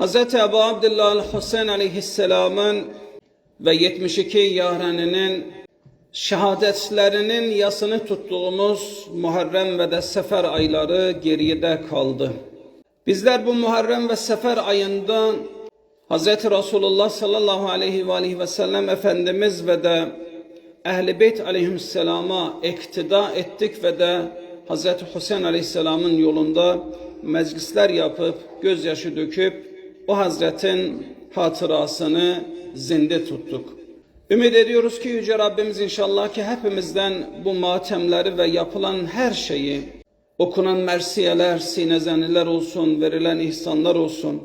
Hz. Ebu Abdullah Hüseyin aleyhisselamın ve 72 yareninin şehadetlerinin yasını tuttuğumuz Muharrem ve de Sefer ayları geride kaldı. Bizler bu Muharrem ve Sefer ayında Hz. Resulullah sallallahu aleyhi ve aleyhi ve sellem Efendimiz ve de Ehl-i Beyt aleyhisselama iktida ettik ve de Hz. Hüseyin aleyhisselamın yolunda meclisler yapıp gözyaşı döküp o Hazretin hatırasını zinde tuttuk. Ümit ediyoruz ki Yüce Rabbimiz inşallah ki hepimizden bu matemleri ve yapılan her şeyi okunan mersiyeler, sinezeniler olsun, verilen ihsanlar olsun.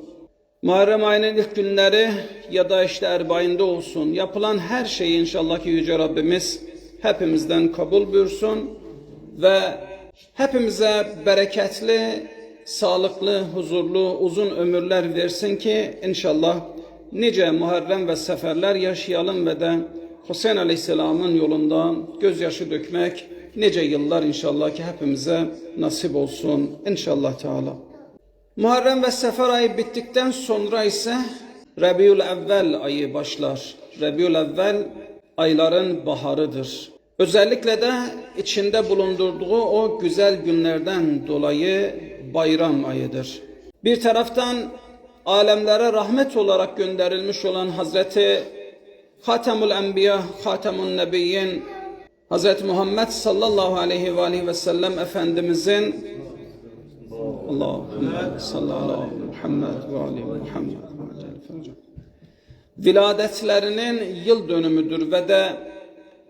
Muharrem ayının ilk günleri ya da işte erbayında olsun. Yapılan her şeyi inşallah ki Yüce Rabbimiz hepimizden kabul buyursun ve hepimize bereketli, sağlıklı, huzurlu, uzun ömürler versin ki inşallah nice Muharrem ve seferler yaşayalım ve de Hüseyin Aleyhisselam'ın yolunda gözyaşı dökmek nice yıllar inşallah ki hepimize nasip olsun inşallah Teala. Muharrem ve Sefer ayı bittikten sonra ise Rabiul Evvel ayı başlar. Rabiul Evvel ayların baharıdır. Özellikle de içinde bulundurduğu o güzel günlerden dolayı bayram ayıdır. Bir taraftan alemlere rahmet olarak gönderilmiş olan Hazreti Hatemul Enbiya, Hatemun Nebiyyin, Hazreti Muhammed sallallahu aleyhi ve aleyhi ve sellem Efendimizin Allahümme salli ala Muhammed ve ali Muhammed. Viladetlerinin yıl dönümüdür ve de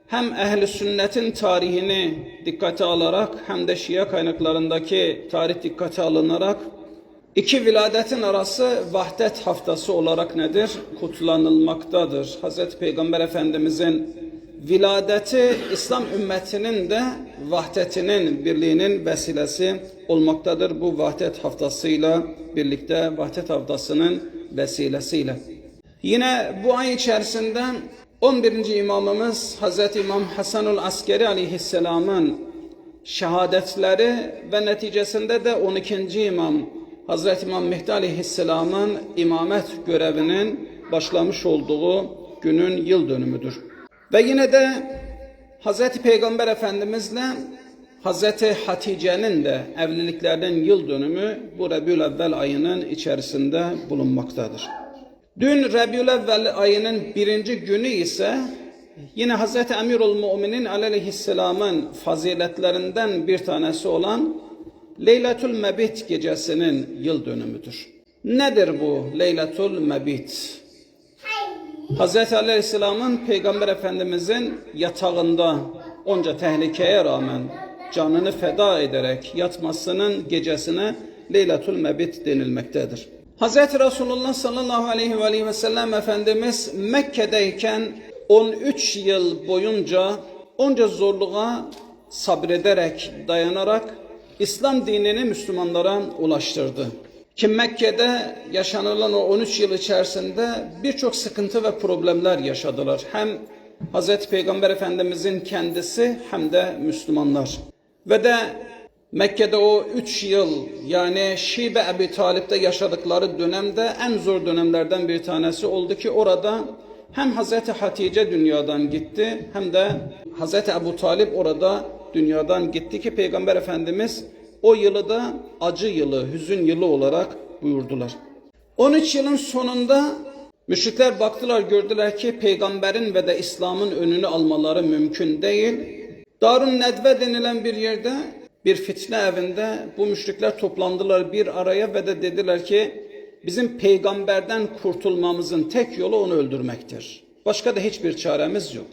hem ehli sünnetin tarihini dikkate alarak hem de Şia kaynaklarındaki tarih dikkate alınarak iki viladetin arası vahdet haftası olarak nedir? Kutlanılmaktadır. Hazreti Peygamber Efendimizin viladeti İslam ümmetinin de vahdetinin, birliğinin vesilesi olmaktadır. Bu vahdet haftasıyla birlikte vahdet haftasının vesilesiyle. Yine bu ay içerisinde 11. imamımız Hazreti İmam Hasanul Askeri aleyhisselamın şehadetleri ve neticesinde de 12. imam Hazreti İmam Mehdi aleyhisselamın imamet görevinin başlamış olduğu günün yıl dönümüdür. Ve yine de Hazreti Peygamber Efendimizle Hazreti Hatice'nin de evliliklerinin yıl dönümü bu Rebül Evvel ayının içerisinde bulunmaktadır. Dün Rebül Evvel ayının birinci günü ise yine Hazreti Emirul Müminin aleyhisselamın faziletlerinden bir tanesi olan Leyletül Mebit gecesinin yıl dönümüdür. Nedir bu Leyletül Mebit? Hz. Aleyhisselam'ın Peygamber Efendimizin yatağında onca tehlikeye rağmen canını feda ederek yatmasının gecesine Leyletül Mebit denilmektedir. Hz. Resulullah sallallahu aleyhi ve, aleyhi ve sellem Efendimiz Mekke'deyken 13 yıl boyunca onca zorluğa sabrederek, dayanarak İslam dinini Müslümanlara ulaştırdı. Ki Mekke'de yaşanılan o 13 yıl içerisinde birçok sıkıntı ve problemler yaşadılar. Hem Hz. Peygamber Efendimizin kendisi hem de Müslümanlar. Ve de Mekke'de o 3 yıl yani Şibe Ebi Talip'te yaşadıkları dönemde en zor dönemlerden bir tanesi oldu ki orada hem Hz. Hatice dünyadan gitti hem de Hz. Ebu Talip orada dünyadan gitti ki Peygamber Efendimiz o yılı da acı yılı, hüzün yılı olarak buyurdular. 13 yılın sonunda müşrikler baktılar gördüler ki peygamberin ve de İslam'ın önünü almaları mümkün değil. Darun Nedve denilen bir yerde bir fitne evinde bu müşrikler toplandılar bir araya ve de dediler ki bizim peygamberden kurtulmamızın tek yolu onu öldürmektir. Başka da hiçbir çaremiz yok.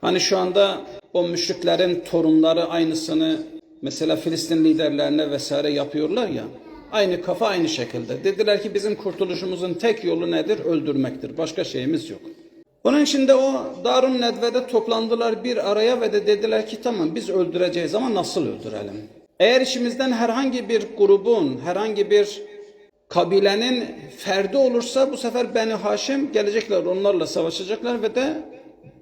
Hani şu anda o müşriklerin torunları aynısını mesela Filistin liderlerine vesaire yapıyorlar ya. Aynı kafa aynı şekilde. Dediler ki bizim kurtuluşumuzun tek yolu nedir? Öldürmektir. Başka şeyimiz yok. Onun için de o Darun Nedve'de toplandılar bir araya ve de dediler ki tamam biz öldüreceğiz ama nasıl öldürelim? Eğer işimizden herhangi bir grubun, herhangi bir kabilenin ferdi olursa bu sefer Beni Haşim gelecekler onlarla savaşacaklar ve de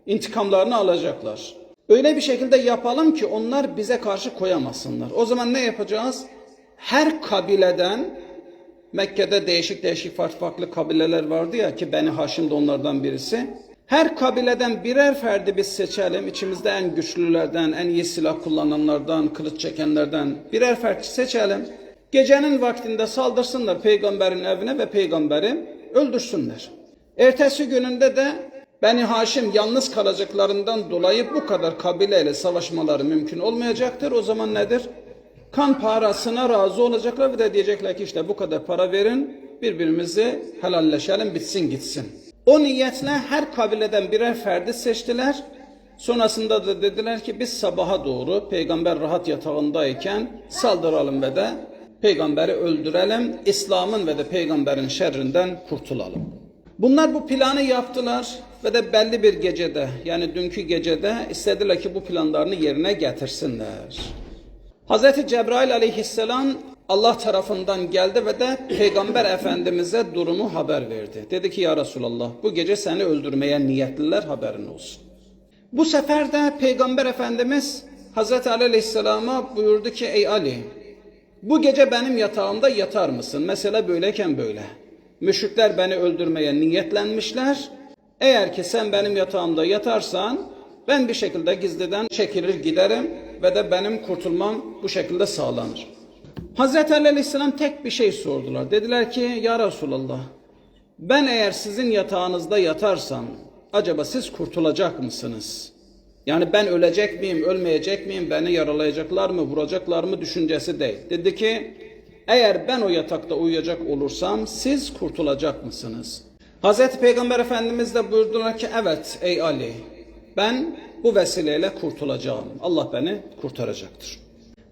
intikamlarını alacaklar. Öyle bir şekilde yapalım ki onlar bize karşı koyamasınlar. O zaman ne yapacağız? Her kabileden Mekke'de değişik değişik farklı farklı kabileler vardı ya ki Beni Haşim de onlardan birisi. Her kabileden birer ferdi biz seçelim. İçimizde en güçlülerden, en iyi silah kullananlardan, kılıç çekenlerden birer fert seçelim. Gecenin vaktinde saldırsınlar peygamberin evine ve peygamberi öldürsünler. Ertesi gününde de Beni Haşim yalnız kalacaklarından dolayı bu kadar kabileyle savaşmaları mümkün olmayacaktır. O zaman nedir? Kan parasına razı olacaklar ve de diyecekler ki işte bu kadar para verin birbirimizi helalleşelim bitsin gitsin. O niyetle her kabileden birer ferdi seçtiler. Sonrasında da dediler ki biz sabaha doğru peygamber rahat yatağındayken saldıralım ve de peygamberi öldürelim. İslam'ın ve de peygamberin şerrinden kurtulalım. Bunlar bu planı yaptılar ve de belli bir gecede yani dünkü gecede istediler ki bu planlarını yerine getirsinler. Hz. Cebrail aleyhisselam Allah tarafından geldi ve de Peygamber Efendimiz'e durumu haber verdi. Dedi ki ya Resulallah bu gece seni öldürmeye niyetliler haberin olsun. Bu sefer de Peygamber Efendimiz Hz. Ali aleyhisselama buyurdu ki ey Ali bu gece benim yatağımda yatar mısın? Mesele böyleyken böyle. Müşrikler beni öldürmeye niyetlenmişler. Eğer ki sen benim yatağımda yatarsan ben bir şekilde gizliden çekilir giderim ve de benim kurtulmam bu şekilde sağlanır. Hazreti Ali Aleyhisselam tek bir şey sordular. Dediler ki ya Resulallah ben eğer sizin yatağınızda yatarsam acaba siz kurtulacak mısınız? Yani ben ölecek miyim, ölmeyecek miyim, beni yaralayacaklar mı, vuracaklar mı düşüncesi değil. Dedi ki eğer ben o yatakta uyuyacak olursam siz kurtulacak mısınız? Hazreti Peygamber Efendimiz de buyurdular ki evet ey Ali ben bu vesileyle kurtulacağım. Allah beni kurtaracaktır.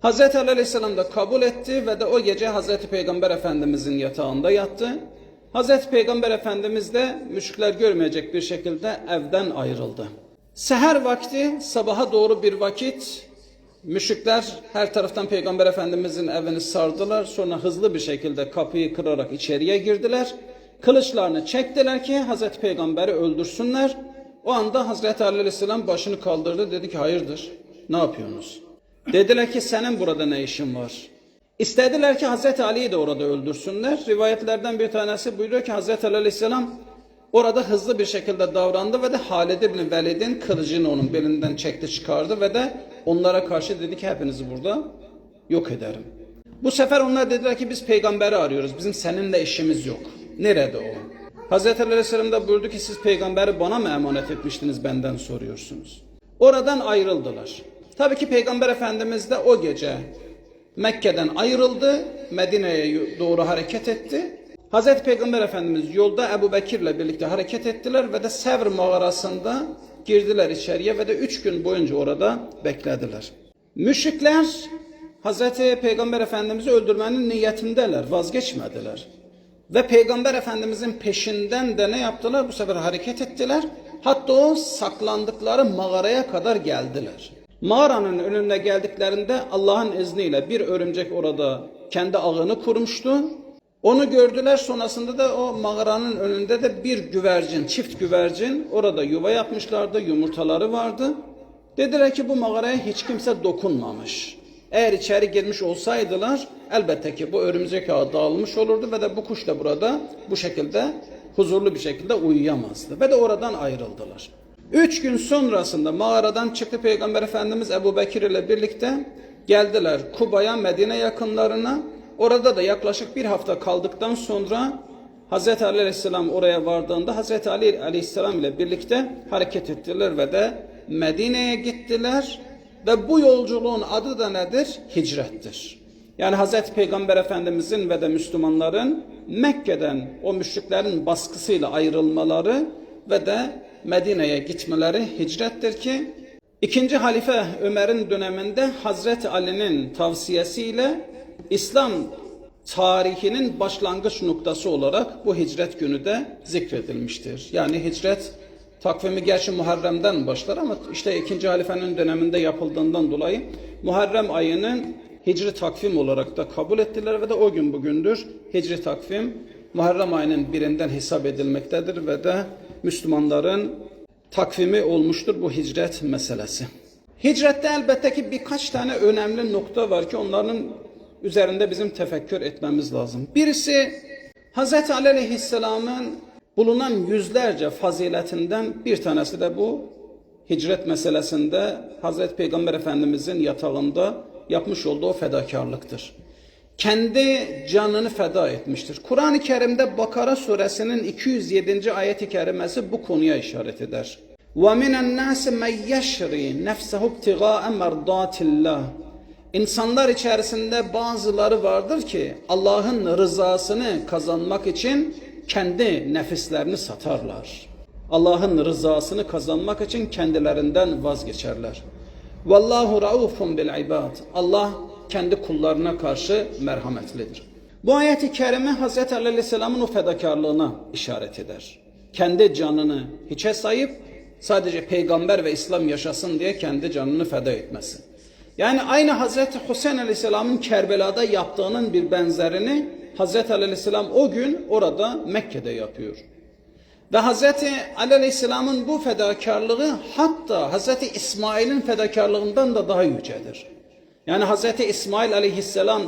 Hazreti Ali Aleyhisselam da kabul etti ve de o gece Hazreti Peygamber Efendimizin yatağında yattı. Hazreti Peygamber Efendimiz de müşrikler görmeyecek bir şekilde evden ayrıldı. Seher vakti sabaha doğru bir vakit müşrikler her taraftan Peygamber Efendimizin evini sardılar. Sonra hızlı bir şekilde kapıyı kırarak içeriye girdiler. Kılıçlarını çektiler ki Hazreti Peygamber'i öldürsünler. O anda Hazreti Ali Aleyhisselam başını kaldırdı dedi ki hayırdır ne yapıyorsunuz? Dediler ki senin burada ne işin var? İstediler ki Hazreti Ali'yi de orada öldürsünler. Rivayetlerden bir tanesi buyuruyor ki Hazreti Ali Aleyhisselam orada hızlı bir şekilde davrandı ve de Halid ibn Velid'in kılıcını onun belinden çekti çıkardı ve de onlara karşı dedi ki hepinizi burada yok ederim. Bu sefer onlar dediler ki biz peygamberi arıyoruz. Bizim seninle işimiz yok. Nerede o? Hazreti Ali Aleyhisselam da buyurdu ki siz peygamberi bana mı emanet etmiştiniz benden soruyorsunuz. Oradan ayrıldılar. Tabii ki Peygamber Efendimiz de o gece Mekke'den ayrıldı, Medine'ye doğru hareket etti. Hazreti Peygamber Efendimiz yolda Ebu Bekir'le birlikte hareket ettiler ve de Sevr mağarasında girdiler içeriye ve de üç gün boyunca orada beklediler. Müşrikler Hazreti Peygamber Efendimiz'i öldürmenin niyetindeler, vazgeçmediler. Ve Peygamber Efendimizin peşinden de ne yaptılar? Bu sefer hareket ettiler. Hatta o saklandıkları mağaraya kadar geldiler. Mağaranın önüne geldiklerinde Allah'ın izniyle bir örümcek orada kendi ağını kurmuştu. Onu gördüler sonrasında da o mağaranın önünde de bir güvercin, çift güvercin orada yuva yapmışlardı, yumurtaları vardı. Dediler ki bu mağaraya hiç kimse dokunmamış. Eğer içeri girmiş olsaydılar elbette ki bu örümcek ağı dağılmış olurdu ve de bu kuş da burada bu şekilde huzurlu bir şekilde uyuyamazdı. Ve de oradan ayrıldılar. Üç gün sonrasında mağaradan çıktı Peygamber Efendimiz Ebu Bekir ile birlikte geldiler Kuba'ya Medine yakınlarına. Orada da yaklaşık bir hafta kaldıktan sonra Hazreti Ali Aleyhisselam oraya vardığında Hazreti Ali Aleyhisselam ile birlikte hareket ettiler ve de Medine'ye gittiler. Ve bu yolculuğun adı da nedir? Hicrettir. Yani Hazreti Peygamber Efendimizin ve de Müslümanların Mekke'den o müşriklerin baskısıyla ayrılmaları ve de Medine'ye gitmeleri hicrettir ki ikinci halife Ömer'in döneminde Hazreti Ali'nin tavsiyesiyle İslam tarihinin başlangıç noktası olarak bu hicret günü de zikredilmiştir. Yani hicret takvimi gerçi Muharrem'den başlar ama işte ikinci halifenin döneminde yapıldığından dolayı Muharrem ayının hicri takvim olarak da kabul ettiler ve de o gün bugündür hicri takvim Muharrem ayının birinden hesap edilmektedir ve de Müslümanların takvimi olmuştur bu hicret meselesi. Hicrette elbette ki birkaç tane önemli nokta var ki onların üzerinde bizim tefekkür etmemiz lazım. Birisi Hz. Ali Aleyhisselam'ın bulunan yüzlerce faziletinden bir tanesi de bu hicret meselesinde Hazreti Peygamber Efendimizin yatağında yapmış olduğu fedakarlıktır Kendi canını feda etmiştir. Kur'an-ı Kerim'de Bakara suresinin 207. ayeti kerimesi bu konuya işaret eder. وَمِنَ النَّاسِ مَنْ يَشْرِي نَفْسَهُ ابْتِغَاءَ مَرْضَاتِ اللّٰهِ İnsanlar içerisinde bazıları vardır ki Allah'ın rızasını kazanmak için kendi nefislerini satarlar. Allah'ın rızasını kazanmak için kendilerinden vazgeçerler. Vallahu raufun bil ibad. Allah kendi kullarına karşı merhametlidir. Bu ayeti kerime Hz. Ali Aleyhisselam'ın o fedakarlığına işaret eder. Kendi canını hiçe sayıp sadece peygamber ve İslam yaşasın diye kendi canını feda etmesi. Yani aynı Hz. Hüseyin Aleyhisselam'ın Kerbela'da yaptığının bir benzerini Hz. Ali Aleyhisselam o gün orada Mekke'de yapıyor. Ve Hz. Ali Aleyhisselam'ın bu fedakarlığı hatta Hz. İsmail'in fedakarlığından da daha yücedir. Yani Hz. İsmail Aleyhisselam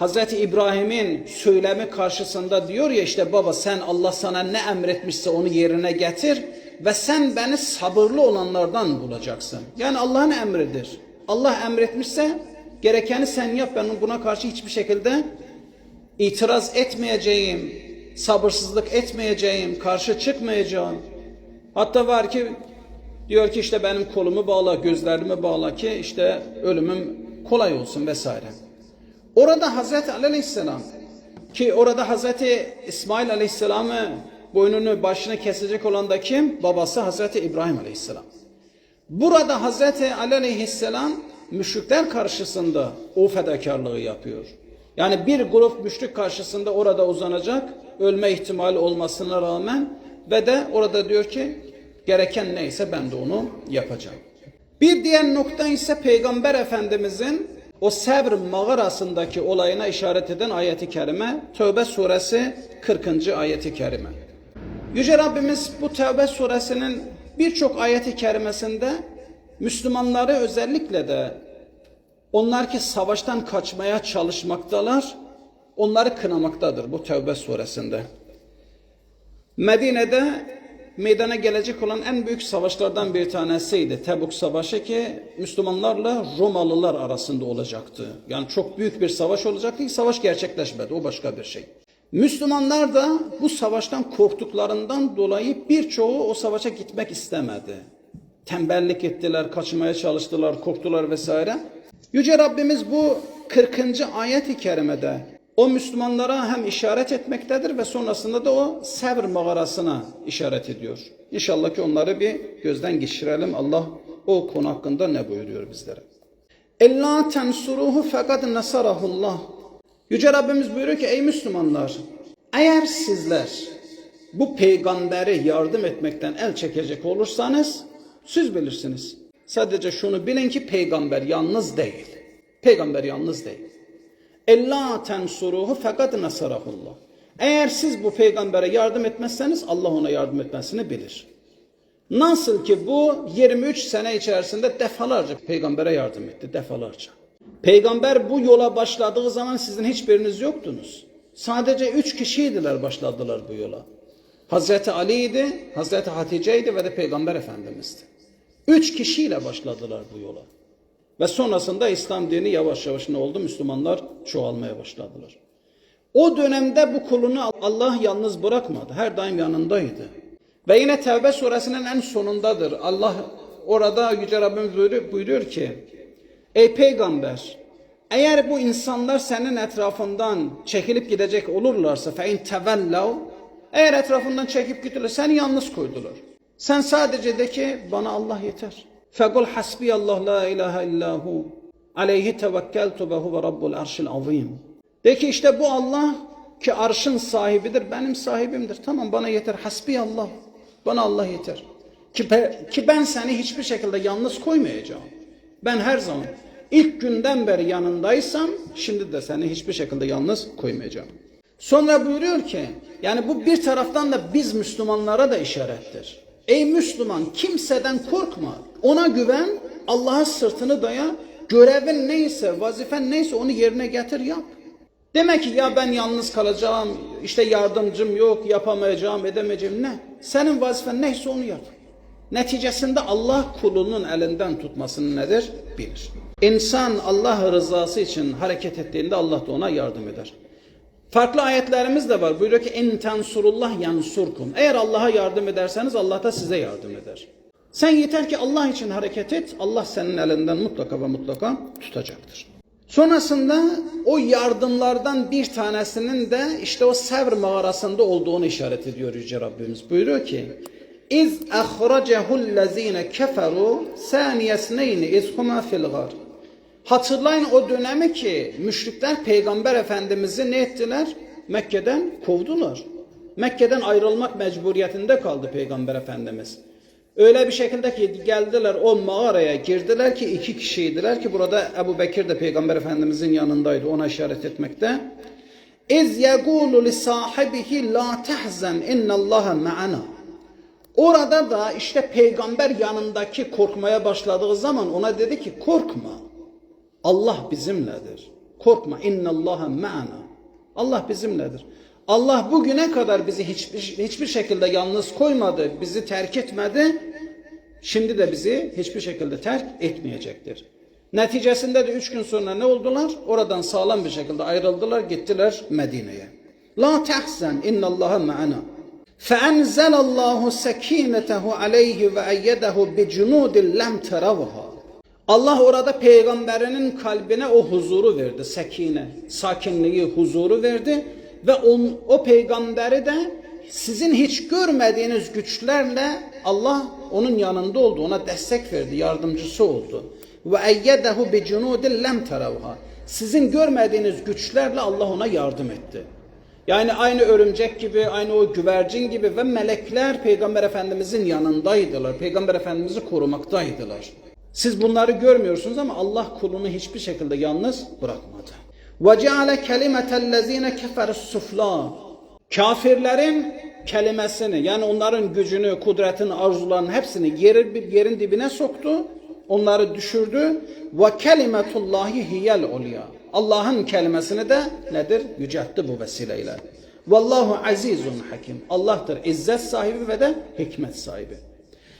Hz. İbrahim'in söylemi karşısında diyor ya işte baba sen Allah sana ne emretmişse onu yerine getir ve sen beni sabırlı olanlardan bulacaksın. Yani Allah'ın emridir. Allah emretmişse gerekeni sen yap ben buna karşı hiçbir şekilde itiraz etmeyeceğim, sabırsızlık etmeyeceğim, karşı çıkmayacağım. Hatta var ki diyor ki işte benim kolumu bağla, gözlerimi bağla ki işte ölümüm kolay olsun vesaire. Orada Hazreti Ali Aleyhisselam ki orada Hazreti İsmail Aleyhisselam'ı boynunu başını kesecek olan da kim? Babası Hazreti İbrahim Aleyhisselam. Burada Hazreti Ali Aleyhisselam müşrikler karşısında o fedakarlığı yapıyor. Yani bir grup müşrik karşısında orada uzanacak, ölme ihtimali olmasına rağmen ve de orada diyor ki gereken neyse ben de onu yapacağım. Bir diğer nokta ise Peygamber Efendimizin o Sevr mağarasındaki olayına işaret eden ayeti kerime Tövbe suresi 40. ayeti kerime. Yüce Rabbimiz bu Tevbe suresinin birçok ayeti kerimesinde Müslümanları özellikle de onlar ki savaştan kaçmaya çalışmaktalar, onları kınamaktadır bu Tevbe suresinde. Medine'de meydana gelecek olan en büyük savaşlardan bir tanesiydi. Tebuk Savaşı ki Müslümanlarla Romalılar arasında olacaktı. Yani çok büyük bir savaş olacaktı savaş gerçekleşmedi. O başka bir şey. Müslümanlar da bu savaştan korktuklarından dolayı birçoğu o savaşa gitmek istemedi. Tembellik ettiler, kaçmaya çalıştılar, korktular vesaire. Yüce Rabbimiz bu 40. ayet-i kerimede o Müslümanlara hem işaret etmektedir ve sonrasında da o Sevr mağarasına işaret ediyor. İnşallah ki onları bir gözden geçirelim. Allah o konu hakkında ne buyuruyor bizlere? Ella tensuruhu fakat nasarahullah. Yüce Rabbimiz buyuruyor ki ey Müslümanlar eğer sizler bu peygamberi yardım etmekten el çekecek olursanız siz bilirsiniz. Sadece şunu bilin ki peygamber yalnız değil. Peygamber yalnız değil. Ella tensuruhu fakat nasarahullah. Eğer siz bu peygambere yardım etmezseniz Allah ona yardım etmesini bilir. Nasıl ki bu 23 sene içerisinde defalarca peygambere yardım etti defalarca. Peygamber bu yola başladığı zaman sizin hiçbiriniz yoktunuz. Sadece üç kişiydiler başladılar bu yola. Hazreti Ali'ydi, Hazreti Hatice'ydi ve de Peygamber Efendimiz'di. Üç kişiyle başladılar bu yola. Ve sonrasında İslam dini yavaş yavaş ne oldu? Müslümanlar çoğalmaya başladılar. O dönemde bu kulunu Allah yalnız bırakmadı. Her daim yanındaydı. Ve yine Tevbe suresinin en sonundadır. Allah orada Yüce Rabbimiz buyuruyor, buyuruyor ki Ey peygamber eğer bu insanlar senin etrafından çekilip gidecek olurlarsa fe in tevellav eğer etrafından çekip gittiler seni yalnız koydular. Sen sadece de ki bana Allah yeter. Fekul hasbiyallah la ilahe illahu aleyhi tevekkeltu ve huve rabbul arşil azim. De ki işte bu Allah ki arşın sahibidir benim sahibimdir. Tamam bana yeter hasbiyallah. Bana Allah yeter. Ki, ki ben seni hiçbir şekilde yalnız koymayacağım. Ben her zaman ilk günden beri yanındaysam şimdi de seni hiçbir şekilde yalnız koymayacağım. Sonra buyuruyor ki yani bu bir taraftan da biz Müslümanlara da işarettir. Ey Müslüman kimseden korkma. Ona güven, Allah'a sırtını daya görevin neyse, vazifen neyse onu yerine getir yap. Demek ki ya ben yalnız kalacağım, işte yardımcım yok, yapamayacağım, edemeyeceğim ne? Senin vazifen neyse onu yap. Neticesinde Allah kulunun elinden tutmasını nedir? Bilir. İnsan Allah rızası için hareket ettiğinde Allah da ona yardım eder. Farklı ayetlerimiz de var. Buyuruyor ki en tensurullah yansurkum. Eğer Allah'a yardım ederseniz Allah da size yardım eder. Sen yeter ki Allah için hareket et. Allah senin elinden mutlaka ve mutlaka tutacaktır. Sonrasında o yardımlardan bir tanesinin de işte o Sevr mağarasında olduğunu işaret ediyor Yüce Rabbimiz. Buyuruyor ki İz ahracehullezine keferu saniyesneyni izhuma fil gar. Hatırlayın o dönemi ki müşrikler Peygamber Efendimiz'i ne ettiler? Mekke'den kovdular. Mekke'den ayrılmak mecburiyetinde kaldı Peygamber Efendimiz. Öyle bir şekilde ki geldiler o mağaraya girdiler ki iki kişiydiler ki burada Ebu Bekir de Peygamber Efendimizin yanındaydı ona işaret etmekte. İz yegulu li sahibihi la tehzen innallaha ma'ana. Orada da işte peygamber yanındaki korkmaya başladığı zaman ona dedi ki korkma. Allah bizimledir. Korkma. İnnallaha ma'ana. Allah bizimledir. Allah bugüne kadar bizi hiçbir, hiçbir şekilde yalnız koymadı. Bizi terk etmedi. Şimdi de bizi hiçbir şekilde terk etmeyecektir. Neticesinde de üç gün sonra ne oldular? Oradan sağlam bir şekilde ayrıldılar. Gittiler Medine'ye. La tehzen innallaha ma'ana. فأنزل الله سكينته عليه وأيده بجنود لم تروها Allah orada peygamberinin kalbine o huzuru verdi, sekine, sakinliği, huzuru verdi ve on, o peygamberi de sizin hiç görmediğiniz güçlerle Allah onun yanında oldu, ona destek verdi, yardımcısı oldu. Ve eyyedehu bi cunudin lem teravha. Sizin görmediğiniz güçlerle Allah ona yardım etti. Yani aynı örümcek gibi, aynı o güvercin gibi ve melekler Peygamber Efendimizin yanındaydılar. Peygamber Efendimiz'i korumaktaydılar. Siz bunları görmüyorsunuz ama Allah kulunu hiçbir şekilde yalnız bırakmadı. وَجَعَلَ كَلِمَةَ الَّذ۪ينَ كَفَرُ السُّفْلَى Kafirlerin kelimesini yani onların gücünü, kudretini, arzularını hepsini yerin, yerin dibine soktu. Onları düşürdü. Ve kelimetullahi hiyel ulya. Allah'ın kelimesini de nedir? Yüceltti bu vesileyle. Vallahu azizun hakim. Allah'tır izzet sahibi ve de hikmet sahibi.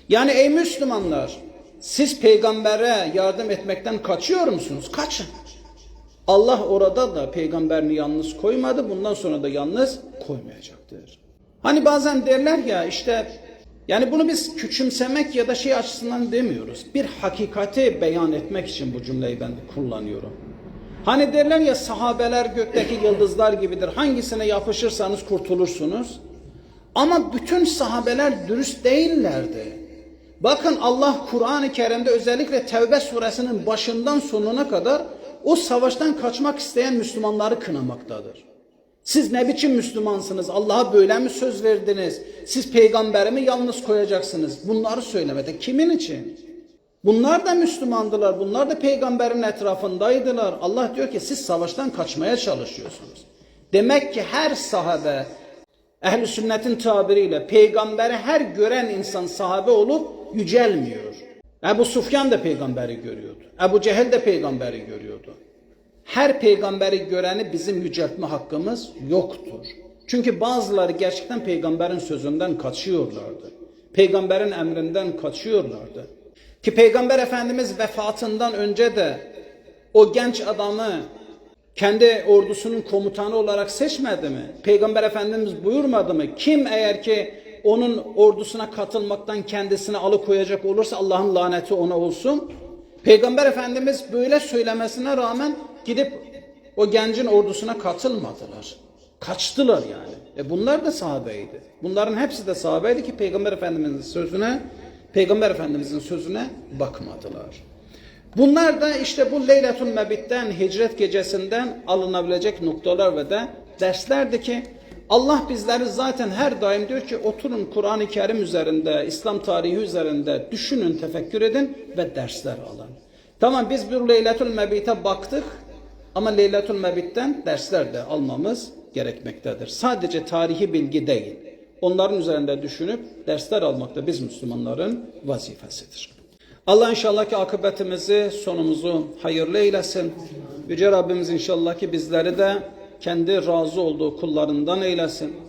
Yani ey Müslümanlar siz peygambere yardım etmekten kaçıyor musunuz? Kaçın. Allah orada da peygamberini yalnız koymadı. Bundan sonra da yalnız koymayacaktır. Hani bazen derler ya işte yani bunu biz küçümsemek ya da şey açısından demiyoruz. Bir hakikati beyan etmek için bu cümleyi ben kullanıyorum. Hani derler ya sahabeler gökteki yıldızlar gibidir. Hangisine yapışırsanız kurtulursunuz. Ama bütün sahabeler dürüst değillerdi. Bakın Allah Kur'an-ı Kerim'de özellikle Tevbe suresinin başından sonuna kadar o savaştan kaçmak isteyen Müslümanları kınamaktadır. Siz ne biçim Müslümansınız? Allah'a böyle mi söz verdiniz? Siz peygamberi yalnız koyacaksınız? Bunları söylemedi. Kimin için? Bunlar da Müslümandılar. Bunlar da peygamberin etrafındaydılar. Allah diyor ki siz savaştan kaçmaya çalışıyorsunuz. Demek ki her sahabe ehli sünnetin tabiriyle peygamberi her gören insan sahabe olup yücelmiyor. Ebu Sufyan da peygamberi görüyordu. Ebu Cehil de peygamberi görüyordu. Her peygamberi göreni bizim yüceltme hakkımız yoktur. Çünkü bazıları gerçekten peygamberin sözünden kaçıyorlardı. Peygamberin emrinden kaçıyorlardı. Ki Peygamber Efendimiz vefatından önce de o genç adamı kendi ordusunun komutanı olarak seçmedi mi? Peygamber Efendimiz buyurmadı mı? Kim eğer ki onun ordusuna katılmaktan kendisini alıkoyacak olursa Allah'ın laneti ona olsun. Peygamber Efendimiz böyle söylemesine rağmen gidip o gencin ordusuna katılmadılar. Kaçtılar yani. E bunlar da sahabeydi. Bunların hepsi de sahabeydi ki Peygamber Efendimiz'in sözüne Peygamber Efendimiz'in sözüne bakmadılar. Bunlar da işte bu Leyletul Mebit'ten, hicret gecesinden alınabilecek noktalar ve de derslerdi ki Allah bizleri zaten her daim diyor ki oturun Kur'an-ı Kerim üzerinde, İslam tarihi üzerinde düşünün, tefekkür edin ve dersler alın. Tamam biz bu Leyletul Mebit'e baktık ama Leyletul Mebit'ten dersler de almamız gerekmektedir. Sadece tarihi bilgi değil. Onların üzerinde düşünüp dersler almak da biz Müslümanların vazifesidir. Allah inşallah ki akıbetimizi, sonumuzu hayırlı eylesin. Yüce Rabbimiz inşallah ki bizleri de kendi razı olduğu kullarından eylesin.